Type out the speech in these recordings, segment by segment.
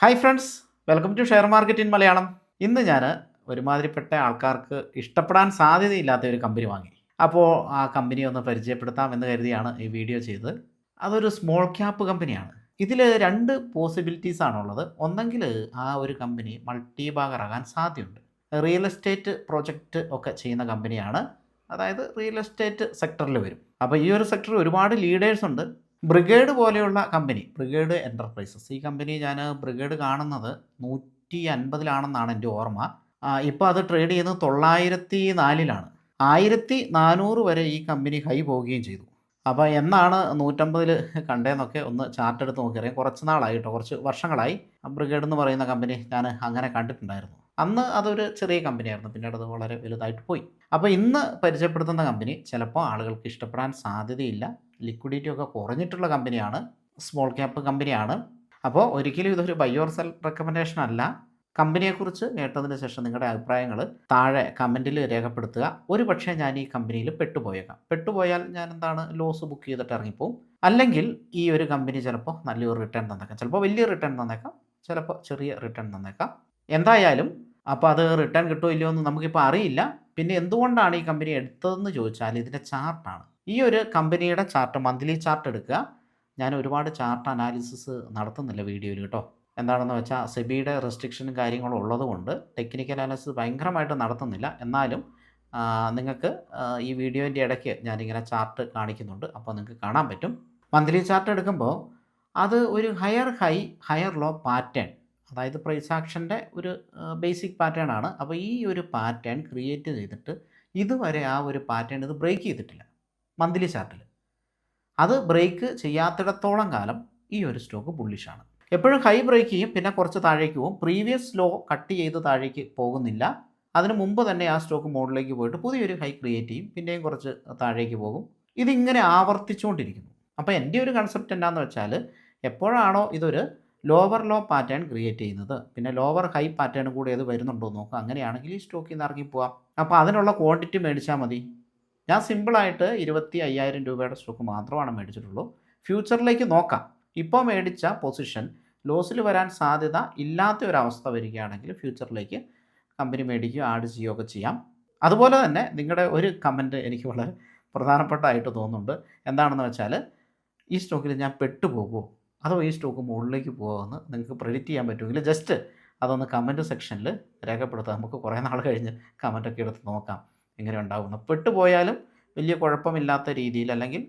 Hi friends welcome to share market in Malayalam ഇന്ന് ഞാൻ ഒരുമാതിരിപ്പെട്ട ആൾക്കാർക്ക് ഇഷ്ടപ്പെടാൻ സാധ്യതയില്ലാത്ത ഒരു കമ്പനി വാങ്ങി. അപ്പോൾ ആ കമ്പനി ഒന്ന് പരിചയപ്പെടുത്താം എന്ന് കരുതിയാണ് ഈ വീഡിയോ ചെയ്തത്. അതൊരു സ്മോൾ ക്യാപ്പ് കമ്പനിയാണ് ഇതിൽ രണ്ട് പോസിബിലിറ്റീസ് ആണുള്ളത് ഒന്നെങ്കിൽ ആ ഒരു കമ്പനി മൾട്ടി ബാഗറാകാൻ സാധ്യതയുണ്ട്. റിയൽ എസ്റ്റേറ്റ് പ്രോജക്റ്റ് ഒക്കെ ചെയ്യുന്ന കമ്പനിയാണ് അതായത് റിയൽ എസ്റ്റേറ്റ് സെക്ടറിൽ വരും. അപ്പോൾ ഈ ഒരു സെക്ടറിൽ ഒരുപാട് ലീഡേഴ്സ് ഉണ്ട്. ബ്രിഗേഡ് പോലെയുള്ള കമ്പനി ബ്രിഗേഡ് എന്റർപ്രൈസസ് ഈ കമ്പനി ഞാൻ ബ്രിഗേഡ് കാണുന്നത് നൂറ്റി അൻപതിലാണെന്നാണ് എന്റെ ഓർമ്മ ഇപ്പോൾ അത് ട്രേഡ് ചെയ്യുന്നത് തൊള്ളായിരത്തി നാലിലാണ് ആയിരത്തി നാനൂറ് വരെ ഈ കമ്പനി ഹൈ പോവുകയും ചെയ്തു. അപ്പോൾ എന്നാണ് നൂറ്റമ്പതിൽ കണ്ടതെന്നൊക്കെ ഒന്ന് ചാർട്ട് എടുത്ത് നോക്കിയറിയാം. കുറച്ച് നാളായിട്ടോ കുറച്ച് വർഷങ്ങളായി ബ്രിഗേഡ് എന്ന് പറയുന്ന കമ്പനി ഞാൻ അങ്ങനെ കണ്ടിട്ടുണ്ടായിരുന്നു. അന്ന് അതൊരു ചെറിയ കമ്പനിയായിരുന്നു പിന്നീട് അത് വളരെ വലുതായിട്ട് പോയി. അപ്പോൾ ഇന്ന് പരിചയപ്പെടുത്തുന്ന കമ്പനി ചിലപ്പോൾ ആളുകൾക്ക് ഇഷ്ടപ്പെടാൻ സാധ്യതയില്ല. ലിക്വിഡിറ്റി ഒക്കെ കുറഞ്ഞിട്ടുള്ള കമ്പനിയാണ് സ്മോൾ ക്യാപ്പ് കമ്പനിയാണ്. അപ്പോൾ ഒരിക്കലും ഇതൊരു ബൈ സെൽ റെക്കമെൻഡേഷൻ അല്ല. കമ്പനിയെക്കുറിച്ച് കേട്ടതിന് ശേഷം നിങ്ങളുടെ അഭിപ്രായങ്ങൾ താഴെ കമന്റിൽ രേഖപ്പെടുത്തുക. ഒരു പക്ഷേ ഞാൻ ഈ കമ്പനിയിൽ പെട്ടുപോയേക്കാം. പെട്ടുപോയാൽ ഞാൻ എന്താണ് ലോസ് ബുക്ക് ചെയ്തിട്ട് ഇറങ്ങിപ്പോവും. അല്ലെങ്കിൽ ഈ ഒരു കമ്പനി ചിലപ്പോൾ നല്ലൊരു റിട്ടേൺ തന്നേക്കാം. ചിലപ്പോൾ വലിയ റിട്ടേൺ തന്നേക്കാം. ചിലപ്പോൾ ചെറിയ റിട്ടേൺ തന്നേക്കാം. എന്തായാലും അപ്പോൾ അത് റിട്ടേൺ കിട്ടുമോ ഇല്ലയോ എന്ന് നമുക്കിപ്പോൾ അറിയില്ല. പിന്നെ എന്തുകൊണ്ടാണ് ഈ കമ്പനി എടുത്തതെന്ന് ചോദിച്ചാൽ ഇതിന്റെ ചാർട്ടാണ് ഈ ഒരു കമ്പനിയുടെ ചാർട്ട് മന്ത്ലി ചാർട്ട് എടുക്കുക. ഞാൻ ഒരുപാട് ചാർട്ട് അനാലിസിസ് നടത്തുന്നില്ല വീഡിയോയിൽ കേട്ടോ. എന്താണെന്ന് വെച്ചാൽ സെബിയുടെ റെസ്ട്രിക്ഷനും കാര്യങ്ങളും ഉള്ളതുകൊണ്ട് ടെക്നിക്കൽ അനാലിസിസ് ഭയങ്കരമായിട്ട് നടത്തുന്നില്ല. എന്നാലും നിങ്ങൾക്ക് ഈ വീഡിയോന്റെ ഇടയ്ക്ക് ഞാനിങ്ങനെ ചാർട്ട് കാണിക്കുന്നുണ്ട്. അപ്പോൾ നിങ്ങൾക്ക് കാണാൻ പറ്റും. മന്ത്ലി ചാർട്ട് എടുക്കുമ്പോൾ അത് ഒരു higher high higher low pattern അതായത് പ്രൈസ് ആക്ഷന്റെ ഒരു ബേസിക് പാറ്റേൺ ആണ്. അപ്പോൾ ഈ ഒരു പാറ്റേൺ ക്രിയേറ്റ് ചെയ്തിട്ട് ഇതുവരെ ആ ഒരു പാറ്റേൺ ഇത് ബ്രേക്ക് ചെയ്തിട്ടില്ല മന്ത്ലി ചാർട്ടിൽ. അത് ബ്രേക്ക് ചെയ്യാത്തിടത്തോളം കാലം ഈ ഒരു സ്റ്റോക്ക് ബുള്ളിഷാണ് എപ്പോഴും ഹൈ ബ്രേക്ക് ചെയ്യും പിന്നെ കുറച്ച് താഴേക്ക് പോകും. പ്രീവിയസ് ലോ കട്ട് ചെയ്ത് താഴേക്ക് പോകുന്നില്ല. അതിന് മുമ്പ് തന്നെ ആ സ്റ്റോക്ക് മുകളിലേക്ക് പോയിട്ട് പുതിയൊരു ഹൈ ക്രിയേറ്റ് ചെയ്യും പിന്നെയും കുറച്ച് താഴേക്ക് പോകും. ഇതിങ്ങനെ ആവർത്തിച്ചുകൊണ്ടിരിക്കുന്നു. അപ്പോൾ എന്റെ ഒരു കൺസെപ്റ്റ് എന്താണെന്ന് വെച്ചാൽ എപ്പോഴാണോ ഇതൊരു ലോവർ ലോ പാറ്റേൺ ക്രിയേറ്റ് ചെയ്യുന്നത്. പിന്നെ ലോവർ ഹൈ പാറ്റേൺ കൂടെ അത് വരുന്നുണ്ടോ നോക്കുക. അങ്ങനെയാണെങ്കിൽ ഈ സ്റ്റോക്കിൽ നിന്ന് ഇറങ്ങി പോവാം. അപ്പോൾ അതിനുള്ള ക്വാണ്ടിറ്റി മേടിച്ചാൽ മതി. ഞാൻ സിമ്പിളായിട്ട് ഇരുപത്തി അയ്യായിരം രൂപയുടെ സ്റ്റോക്ക് മാത്രമാണ് മേടിച്ചിട്ടുള്ളൂ. ഫ്യൂച്ചറിലേക്ക് നോക്കാം. ഇപ്പോൾ മേടിച്ച പൊസിഷൻ ലോസിൽ വരാൻ സാധ്യത ഇല്ലാത്ത ഒരവസ്ഥ വരികയാണെങ്കിൽ ഫ്യൂച്ചറിലേക്ക് കമ്പനി മേടിക്കുകയോ ആഡ് ചെയ്യുകയൊക്കെ ചെയ്യാം. അതുപോലെ തന്നെ നിങ്ങളുടെ ഒരു കമന്റ് എനിക്ക് വളരെ പ്രധാനപ്പെട്ടതായിട്ട് തോന്നുന്നുണ്ട്. എന്താണെന്ന് വെച്ചാൽ ഈ സ്റ്റോക്കിൽ ഞാൻ പെട്ടുപോകുമോ അതോ ഈ സ്റ്റോക്ക് മുകളിലേക്ക് പോകുമെന്ന് നിങ്ങൾക്ക് പ്രെഡിക്റ്റ് ചെയ്യാൻ പറ്റുമെങ്കിൽ ജസ്റ്റ് അതൊന്ന് കമന്റ് സെക്ഷനിൽ രേഖപ്പെടുത്താം. നമുക്ക് കുറേ നാൾ കഴിഞ്ഞ് കമന്റൊക്കെ എടുത്ത് നോക്കാം. എങ്ങനെ ഉണ്ടാകുന്നു പെട്ടുപോയാലും വലിയ കുഴപ്പമില്ലാത്ത രീതിയിൽ അല്ലെങ്കിൽ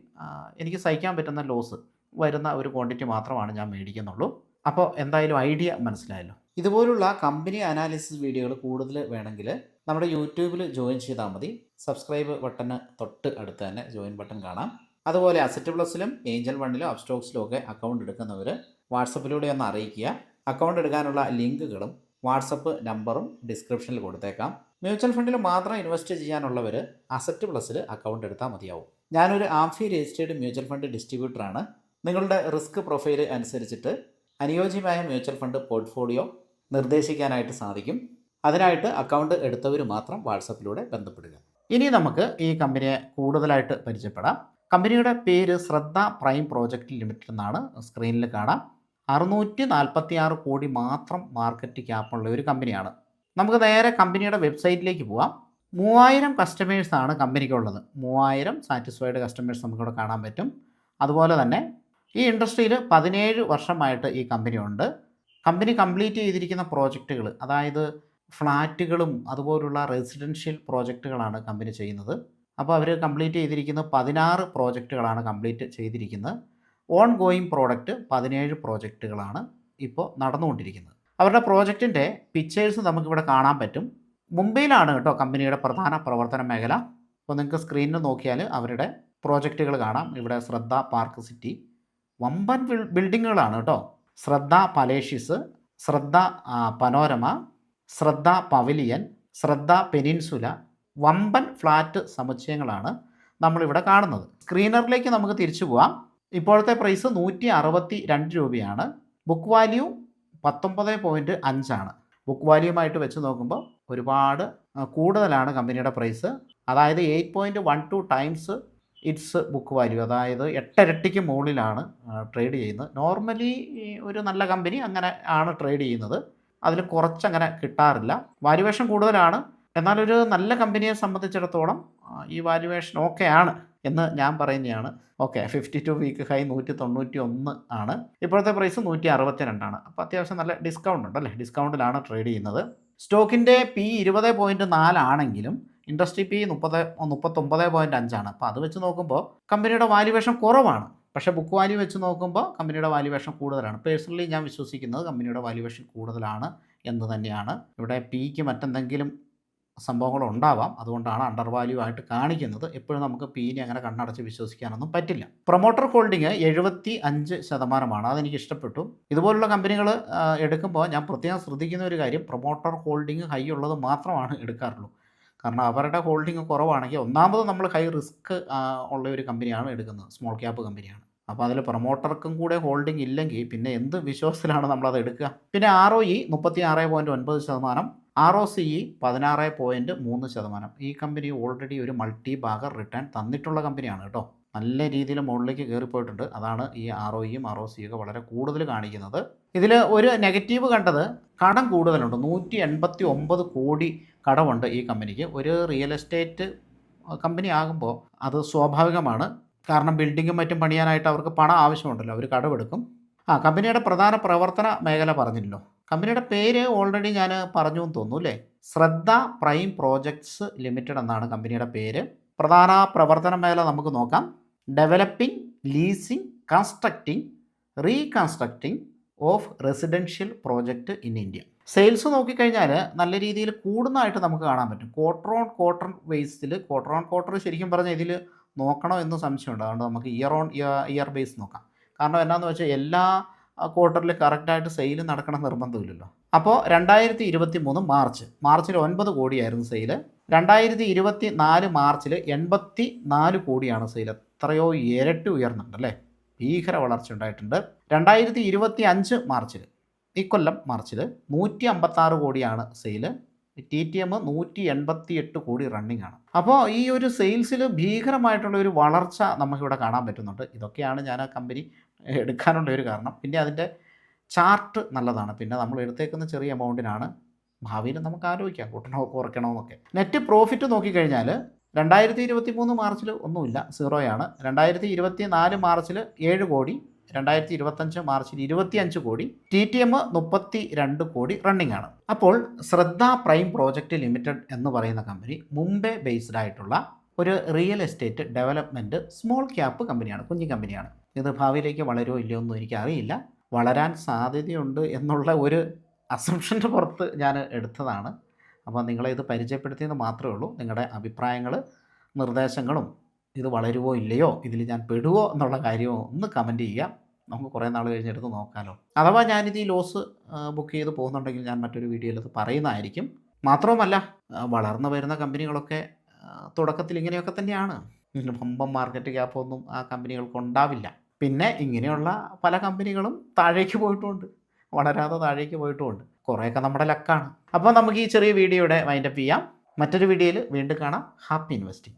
എനിക്ക് സഹിക്കാൻ പറ്റുന്ന ലോസ് വരുന്ന ഒരു ക്വാണ്ടിറ്റി മാത്രമാണ് ഞാൻ മേടിക്കുന്നുള്ളൂ. അപ്പോൾ എന്തായാലും ഐഡിയ മനസ്സിലായല്ലോ. ഇതുപോലുള്ള കമ്പനി അനാലിസിസ് വീഡിയോകൾ കൂടുതൽ വേണമെങ്കിൽ നമ്മുടെ യൂട്യൂബിൽ ജോയിൻ ചെയ്താൽ മതി. സബ്സ്ക്രൈബ് ബട്ടന് തൊട്ട് അടുത്ത് തന്നെ ജോയിൻ ബട്ടൺ കാണാം. അതുപോലെ അസറ്റ് പ്ലസിലും ഏഞ്ചൽ വണ്ണിലും അപ്സ്റ്റോക്സിലും ഒക്കെ അക്കൗണ്ട് എടുക്കുന്നവർ വാട്സപ്പിലൂടെ ഒന്ന് അറിയിക്കുക. അക്കൗണ്ട് എടുക്കാനുള്ള ലിങ്കുകളും വാട്സപ്പ് നമ്പറും ഡിസ്ക്രിപ്ഷനിൽ കൊടുത്തേക്കാം. മ്യൂച്വൽ ഫണ്ടിൽ മാത്രം ഇൻവെസ്റ്റ് ചെയ്യാനുള്ളവർ അസറ്റ് പ്ലസ്സിൽ അക്കൗണ്ട് എടുത്താൽ മതിയാവും. ഞാനൊരു ആംഫി രജിസ്റ്റേർഡ് മ്യൂച്വൽ ഫണ്ട് ഡിസ്ട്രിബ്യൂട്ടറാണ് നിങ്ങളുടെ റിസ്ക് പ്രൊഫൈൽ അനുസരിച്ചിട്ട് അനുയോജ്യമായ മ്യൂച്വൽ ഫണ്ട് പോർട്ട്ഫോളിയോ നിർദ്ദേശിക്കാനായിട്ട് സാധിക്കും. അതിനായിട്ട് അക്കൗണ്ട് എടുത്തവർ മാത്രം വാട്സപ്പിലൂടെ ബന്ധപ്പെടുക. ഇനി നമുക്ക് ഈ കമ്പനിയെ കൂടുതലായിട്ട് പരിചയപ്പെടാം. കമ്പനിയുടെ പേര് ശ്രദ്ധ പ്രൈം പ്രോജക്റ്റ് ലിമിറ്റഡ് എന്നാണ് സ്ക്രീനിൽ കാണാം. അറുന്നൂറ്റി നാൽപ്പത്തി ആറ് കോടി മാത്രം മാർക്കറ്റ് ക്യാപ്പുള്ള ഒരു കമ്പനിയാണ്. നമുക്ക് നേരെ കമ്പനിയുടെ വെബ്സൈറ്റിലേക്ക് പോവാം. മൂവായിരം കസ്റ്റമേഴ്സാണ് കമ്പനിക്കുള്ളത്. മൂവായിരം സാറ്റിസ്ഫൈഡ് കസ്റ്റമേഴ്സ് നമുക്കിവിടെ കാണാൻ പറ്റും. അതുപോലെ തന്നെ ഈ ഇൻഡസ്ട്രിയിൽ പതിനേഴ് വർഷമായിട്ട് ഈ കമ്പനി ഉണ്ട് കമ്പനി കംപ്ലീറ്റ് ചെയ്തിരിക്കുന്ന പ്രോജക്റ്റുകൾ അതായത് ഫ്ലാറ്റുകളും അതുപോലുള്ള റെസിഡൻഷ്യൽ പ്രോജക്റ്റുകളാണ് കമ്പനി ചെയ്യുന്നത്. അപ്പോൾ അവർ കംപ്ലീറ്റ് ചെയ്തിരിക്കുന്നത് പതിനാറ് പ്രോജക്റ്റുകളാണ് കംപ്ലീറ്റ് ചെയ്തിരിക്കുന്നത്. ഓൺ ഗോയിങ് പ്രോഡക്റ്റ് പതിനേഴ് പ്രോജക്റ്റുകളാണ് ഇപ്പോൾ നടന്നുകൊണ്ടിരിക്കുന്നത്. അവരുടെ പ്രോജക്റ്റിന്റെ പിക്ചേഴ്സ് നമുക്കിവിടെ കാണാൻ പറ്റും. മുംബൈയിലാണ് കേട്ടോ കമ്പനിയുടെ പ്രധാന പ്രവർത്തന മേഖല. അപ്പോൾ നിങ്ങൾക്ക് സ്ക്രീനിൽ നോക്കിയാൽ അവരുടെ പ്രോജക്റ്റുകൾ കാണാം. ഇവിടെ ശ്രദ്ധ പാർക്ക് സിറ്റി. വമ്പൻ ബിൽ ബിൽഡിങ്ങുകളാണ് കേട്ടോ. ശ്രദ്ധ പലേഷ്യസ് ശ്രദ്ധ പനോരമ ശ്രദ്ധ പവലിയൻ ശ്രദ്ധ പെനിൻസുല വമ്പൻ ഫ്ലാറ്റ് സമുച്ചയങ്ങളാണ് നമ്മളിവിടെ കാണുന്നത്. സ്ക്രീനറിലേക്ക് നമുക്ക് തിരിച്ചു പോവാം. ഇപ്പോഴത്തെ പ്രൈസ് നൂറ്റി അറുപത്തി രണ്ട് രൂപയാണ് ബുക്ക് വാല്യൂ പത്തൊമ്പത് പോയിന്റ് അഞ്ചാണ് ബുക്ക് വാല്യൂമായിട്ട് വെച്ച് നോക്കുമ്പോൾ ഒരുപാട് കൂടുതലാണ് കമ്പനിയുടെ പ്രൈസ് അതായത് eight point one two times its book value അതായത് എട്ടരട്ടിക്ക് മുകളിലാണ് ട്രേഡ് ചെയ്യുന്നത്. നോർമലി ഒരു നല്ല കമ്പനി അങ്ങനെ ആണ് ട്രേഡ് ചെയ്യുന്നത്. അതിൽ കുറച്ചങ്ങനെ കിട്ടാറില്ല. വാല്യുവേഷൻ കൂടുതലാണ്. എന്നാൽ ഒരു നല്ല കമ്പനിയെ സംബന്ധിച്ചിടത്തോളം ഈ വാല്യുവേഷൻ ഓക്കെ ആണ് എന്ന് ഞാൻ പറയുന്നതാണ്. Okay fifty two week high നൂറ്റി തൊണ്ണൂറ്റി ഒന്ന് ആണ്. ഇപ്പോഴത്തെ പ്രൈസ് നൂറ്റി അറുപത്തി രണ്ടാണ് അപ്പോൾ അത്യാവശ്യം നല്ല ഡിസ്കൗണ്ട് ഉണ്ട് അല്ലേ? ഡിസ്കൗണ്ടിലാണ് ട്രേഡ് ചെയ്യുന്നത്. സ്റ്റോക്കിന്റെ പി ഇരുപത് പോയിന്റ് നാലാണെങ്കിലും ഇൻഡസ്ട്രി പി മുപ്പത് മുപ്പത്തൊമ്പത് പോയിന്റ് അഞ്ചാണ് അപ്പോൾ അത് വെച്ച് നോക്കുമ്പോൾ കമ്പനിയുടെ വാല്യുവേഷൻ കുറവാണ്. പക്ഷേ ബുക്ക് വാല്യൂ വെച്ച് നോക്കുമ്പോൾ കമ്പനിയുടെ വാല്യുവേഷൻ കൂടുതലാണ്. പേഴ്സണലി ഞാൻ വിശ്വസിക്കുന്നത് കമ്പനിയുടെ വാല്യുവേഷൻ കൂടുതലാണ് എന്ന് തന്നെയാണ്. ഇവിടെ പിക്ക് മറ്റെന്തെങ്കിലും സംഭവങ്ങൾ ഉണ്ടാവാം അതുകൊണ്ടാണ് അണ്ടർ വാല്യൂ ആയിട്ട് കാണിക്കുന്നത്. എപ്പോഴും നമുക്ക് പീനെ അങ്ങനെ കണ്ണടച്ച് വിശ്വസിക്കാനൊന്നും പറ്റില്ല. പ്രൊമോട്ടർ ഹോൾഡിംഗ് എഴുപത്തി അഞ്ച് ശതമാനമാണ്. അതെനിക്ക് ഇഷ്ടപ്പെട്ടു. ഇതുപോലുള്ള കമ്പനികൾ എടുക്കുമ്പോൾ ഞാൻ പ്രത്യേകം ശ്രദ്ധിക്കുന്ന ഒരു കാര്യം പ്രൊമോട്ടർ ഹോൾഡിംഗ് ഹൈ ഉള്ളത് മാത്രമാണ് എടുക്കാറുള്ളൂ. കാരണം അവരുടെ ഹോൾഡിംഗ് കുറവാണെങ്കിൽ ഒന്നാമത് നമ്മൾ ഹൈ റിസ്ക് ഉള്ള ഒരു കമ്പനിയാണ് എടുക്കുന്നത്. സ്മോൾ ക്യാപ്പ് കമ്പനിയാണ് അപ്പോൾ അതിൽ പ്രൊമോട്ടർക്കും കൂടെ ഹോൾഡിംഗ് ഇല്ലെങ്കിൽ പിന്നെ എന്ത് വിശ്വാസത്തിലാണ് നമ്മളത് എടുക്കുക? പിന്നെ ആർ ഒ ഇ മുപ്പത്തി ആറ് പോയിന്റ് ഒൻപത് ശതമാനം. ആർ ഒ സി ഇ പതിനാറ് പോയിന്റ് മൂന്ന് ശതമാനം. ഈ കമ്പനി ഓൾറെഡി ഒരു മൾട്ടി ബാഗർ റിട്ടേൺ തന്നിട്ടുള്ള കമ്പനിയാണ് കേട്ടോ. നല്ല രീതിയിൽ മുകളിലേക്ക് കയറിപ്പോയിട്ടുണ്ട്. അതാണ് ഈ ആർ ഒ ഇയും ആർ ഒ സി ഒക്കെ വളരെ കൂടുതൽ കാണിക്കുന്നത്. ഇതിൽ ഒരു നെഗറ്റീവ് കണ്ടത് കടം കൂടുതലുണ്ട്. നൂറ്റി എൺപത്തി ഒമ്പത് കോടി കടമുണ്ട് ഈ കമ്പനിക്ക്. ഒരു റിയൽ എസ്റ്റേറ്റ് കമ്പനി ആകുമ്പോൾ അത് സ്വാഭാവികമാണ്. കാരണം ബിൽഡിങ്ങും മറ്റും പണിയാനായിട്ട് അവർക്ക് പണം ആവശ്യമുണ്ടല്ലോ. അവർ കടമെടുക്കും. ആ കമ്പനിയുടെ പ്രധാന പ്രവർത്തന മേഖല പറഞ്ഞില്ലല്ലോ. കമ്പനിയുടെ പേര് ഓൾറെഡി ഞാൻ പറഞ്ഞു എന്ന് തോന്നുന്നു അല്ലേ? ശ്രദ്ധ പ്രൈം പ്രോജക്ട്സ് ലിമിറ്റഡ് എന്നാണ് കമ്പനിയുടെ പേര്. പ്രധാന പ്രവർത്തന മേഖല നമുക്ക് നോക്കാം. Developing leasing constructing reconstructing of residential project in India. Sales നോക്കിക്കഴിഞ്ഞാൽ നല്ല രീതിയിൽ കൂടുന്നതായിട്ട് നമുക്ക് കാണാൻ പറ്റും. ക്വാർട്ടർ ഓൺ ക്വാർട്ടർ ബേസിൽ ക്വാർട്ടർ ഓൺ ക്വാർട്ടർ ശരിക്കും പറഞ്ഞാൽ ഇതിൽ നോക്കണോ എന്ന് സംശയമുണ്ട്. അതുകൊണ്ട് നമുക്ക് ഇയർ ഓൺ ഇയർ ബേസ് നോക്കാം. കാരണം എന്നാന്ന് വെച്ചാൽ എല്ലാ ക്വാർട്ടറിൽ കറക്റ്റായിട്ട് സെയിൽ നടക്കണം നിർബന്ധമില്ലല്ലോ. അപ്പോൾ രണ്ടായിരത്തി ഇരുപത്തി മൂന്ന് മാർച്ച് മാർച്ചിൽ ഒൻപത് കോടിയായിരുന്നു സെയിൽ രണ്ടായിരത്തി ഇരുപത്തി നാല് മാർച്ചിൽ എൺപത്തി നാല് കോടിയാണ് സെയിൽ എത്രയോ ഇരട്ടി ഉയർന്നുണ്ട് അല്ലേ? ഭീകര വളർച്ച ഉണ്ടായിട്ടുണ്ട്. രണ്ടായിരത്തി ഇരുപത്തി അഞ്ച് മാർച്ചിൽ ഇക്കൊല്ലം കൊല്ലം മാർച്ചിൽ നൂറ്റി അമ്പത്താറ് കോടിയാണ് സെയിൽ ടി ടി എം നൂറ്റി എൺപത്തി എട്ട് കോടി റണ്ണിങ് ആണ്. അപ്പോൾ ഈ ഒരു സെയിൽസിൽ ഭീകരമായിട്ടുള്ള ഒരു വളർച്ച നമുക്കിവിടെ കാണാൻ പറ്റുന്നുണ്ട്. ഇതൊക്കെയാണ് ഞാൻ ആ കമ്പനി എടുക്കാനുള്ള ഒരു കാരണം. പിന്നെ അതിന്റെ ചാർട്ട് നല്ലതാണ്. പിന്നെ നമ്മൾ എടുത്തേക്കുന്ന ചെറിയ എമൗണ്ടിനാണ് ഭാവിയിൽ നമുക്ക് ആലോചിക്കാം കൂട്ടണോ കുറയ്ക്കണോ എന്നൊക്കെ. നെറ്റ് പ്രോഫിറ്റ് നോക്കിക്കഴിഞ്ഞാൽ രണ്ടായിരത്തി ഇരുപത്തി മൂന്ന് മാർച്ചിൽ ഒന്നുമില്ല സീറോയാണ് രണ്ടായിരത്തി ഇരുപത്തി നാല് മാർച്ചിൽ ഏഴ് കോടി രണ്ടായിരത്തി ഇരുപത്തഞ്ച് മാർച്ചിൽ ഇരുപത്തിയഞ്ച് കോടി ടി ടി എം മുപ്പത്തി രണ്ട് കോടി റണ്ണിംഗ് ആണ്. അപ്പോൾ ശ്രദ്ധ പ്രൈം പ്രോജക്റ്റ് ലിമിറ്റഡ് എന്ന് പറയുന്ന കമ്പനി മുംബൈ ബേസ്ഡ് ആയിട്ടുള്ള ഒരു real estate development small cap കമ്പനിയാണ് കുഞ്ഞു കമ്പനിയാണ് ഇത് ഭാവിയിലേക്ക് വളരുമോ ഇല്ലയോ ഒന്നും എനിക്കറിയില്ല. വളരാൻ സാധ്യതയുണ്ട് എന്നുള്ള ഒരു അസംഷന്റെ പുറത്ത് ഞാൻ എടുത്തതാണ്. അപ്പോൾ നിങ്ങളെ ഇത് പരിചയപ്പെടുത്തിയെന്ന് മാത്രമേ ഉള്ളൂ. നിങ്ങളുടെ അഭിപ്രായങ്ങൾ നിർദ്ദേശങ്ങളും ഇത് വളരുവോ ഇല്ലയോ ഇതിൽ ഞാൻ പെടുവോ എന്നുള്ള കാര്യമോ ഒന്ന് കമന്റ് ചെയ്യാം നമുക്ക് കുറേ നാൾ കഴിഞ്ഞെടുത്ത് നോക്കാമല്ലോ അഥവാ ഞാനിത് ഈ ലോസ് ബുക്ക് ചെയ്ത് പോകുന്നുണ്ടെങ്കിൽ ഞാൻ മറ്റൊരു വീഡിയോയിൽ അത് പറയുന്നതായിരിക്കും. മാത്രവുമല്ല വളർന്നു വരുന്ന കമ്പനികളൊക്കെ തുടക്കത്തിൽ ഇങ്ങനെയൊക്കെ തന്നെയാണ്. ബമ്പം മാർക്കറ്റ് ഗ്യാപ്പൊന്നും ആ കമ്പനികൾക്ക് ഉണ്ടാവില്ല. പിന്നെ ഇങ്ങനെയുള്ള പല കമ്പനികളും താഴേക്ക് പോയിട്ടുമുണ്ട് വളരാതെ താഴേക്ക് പോയിട്ടുമുണ്ട് കുറേയൊക്കെ നമ്മുടെ ലക്കാണ് അപ്പോൾ നമുക്ക് ഈ ചെറിയ വീഡിയോയുടെ വൈൻഡപ്പ് ചെയ്യാം. മറ്റൊരു വീഡിയോയിൽ വീണ്ടും കാണാം. Happy investing